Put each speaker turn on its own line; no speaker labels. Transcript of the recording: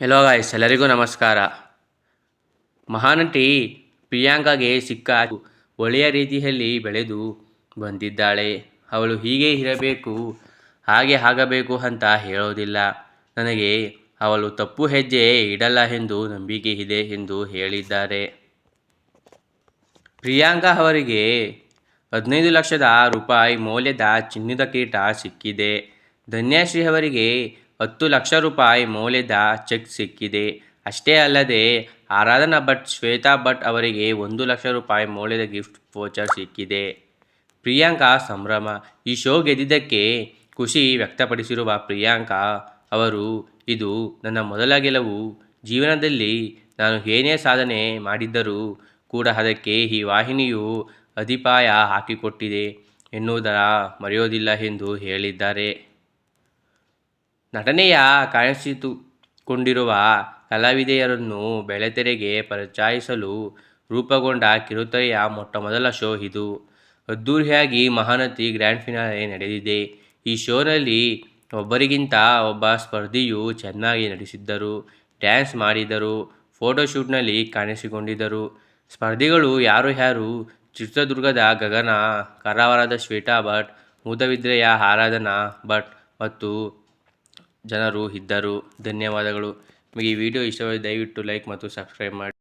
Hello guys ಎಲ್ಲರಿಗೂ ನಮಸ್ಕಾರ. ಮಹಾನಟಿ ಪ್ರಿಯಾಂಕಾಗೆ ಸಿಕ್ಕ ಒಳ್ಳೆಯ ರೀತಿಯಲ್ಲಿ ಬೆಳೆದು ಬಂದಿದ್ದಾಳೆ. ಅವಳು ಹೀಗೆ ಇರಬೇಕು, ಹಾಗೆ ಆಗಬೇಕು ಅಂತ ಹೇಳೋದಿಲ್ಲ. ನನಗೆ ಅವಳು ತಪ್ಪು ಹೆಜ್ಜೆ ಇಡಲ್ಲ ಎಂದು ನಂಬಿಕೆ ಇದೆ ಎಂದು ಹೇಳಿದ್ದಾರೆ. ಪ್ರಿಯಾಂಕಾ ಅವರಿಗೆ ಹದಿನೈದು ಲಕ್ಷದ ರೂಪಾಯಿ ಮೌಲ್ಯದ ಚಿನ್ನದ ಕೀಟ ಸಿಕ್ಕಿದೆ. ಧನ್ಯಾಶ್ರೀ ಅವರಿಗೆ ಹತ್ತು ಲಕ್ಷ ರೂಪಾಯಿ ಮೌಲ್ಯದ ಚೆಕ್ ಸಿಕ್ಕಿದೆ. ಅಷ್ಟೇ ಅಲ್ಲದೆ, ಆರಾಧನಾ ಭಟ್, ಶ್ವೇತಾ ಭಟ್ ಅವರಿಗೆ ಒಂದು ಲಕ್ಷ ರೂಪಾಯಿ ಮೌಲ್ಯದ ಗಿಫ್ಟ್ ವೋಚರ್ ಸಿಕ್ಕಿದೆ. ಪ್ರಿಯಾಂಕಾ ಸಂಭ್ರಮ. ಈ ಶೋ ಗೆದ್ದಿದ್ದಕ್ಕೆ ಖುಷಿ ವ್ಯಕ್ತಪಡಿಸಿರುವ ಪ್ರಿಯಾಂಕಾ ಅವರು, ಇದು ನನ್ನ ಮೊದಲ ಗೆಲುವು. ಜೀವನದಲ್ಲಿ ನಾನು ಏನೇ ಸಾಧನೆ ಮಾಡಿದ್ದರೂ ಕೂಡ ಅದಕ್ಕೆ ಈ ವಾಹಿನಿಯು ಅಧಿಪಾಯ ಹಾಕಿಕೊಟ್ಟಿದೆ. ಎನ್ನುವುದರ ಮರೆಯೋದಿಲ್ಲ ಎಂದು ಹೇಳಿದ್ದಾರೆ. ನಟನೆಯ ಕಾಣಿಸಿತುಕೊಂಡಿರುವ ಕಲಾವಿದೆಯರನ್ನು ಬೆಳೆತೆರೆಗೆ ಪರಿಚಯಿಸಲು ರೂಪುಗೊಂಡ ಕಿರುತೆರೆಯ ಮೊಟ್ಟಮೊದಲ ಶೋ ಇದು. ಅದ್ದೂರಿಯಾಗಿ ಮಹಾನತಿ ಗ್ರ್ಯಾಂಡ್ ಫಿನಾಲೆ ನಡೆದಿದೆ. ಈ ಶೋನಲ್ಲಿ ಒಬ್ಬರಿಗಿಂತ ಒಬ್ಬ ಸ್ಪರ್ಧಿಯು ಚೆನ್ನಾಗಿ ನಟಿಸಿದ್ದರು, ಡ್ಯಾನ್ಸ್ ಮಾಡಿದರು ಫೋಟೋಶೂಟ್ನಲ್ಲಿ ಕಾಣಿಸಿಕೊಂಡಿದ್ದರು. ಸ್ಪರ್ಧಿಗಳು ಯಾರು ಯಾರು, ಚಿತ್ರದುರ್ಗದ ಗಗನ, ಕರಾವರದ ಶ್ವೇತಾ ಭಟ್ ಮೂತವಿದ್ರೆಯ ಆರಾಧನಾ ಭಟ್ ಮತ್ತು ಜನರು ಇದ್ದರು ಧನ್ಯವಾದಗಳು. ನಿಮಗೆ ಈ ವಿಡಿಯೋ ಇಷ್ಟವಾದರೆ ದಯವಿಟ್ಟು ಲೈಕ್ ಮತ್ತು ಸಬ್ಸ್ಕ್ರೈಬ್ ಮಾಡಿ.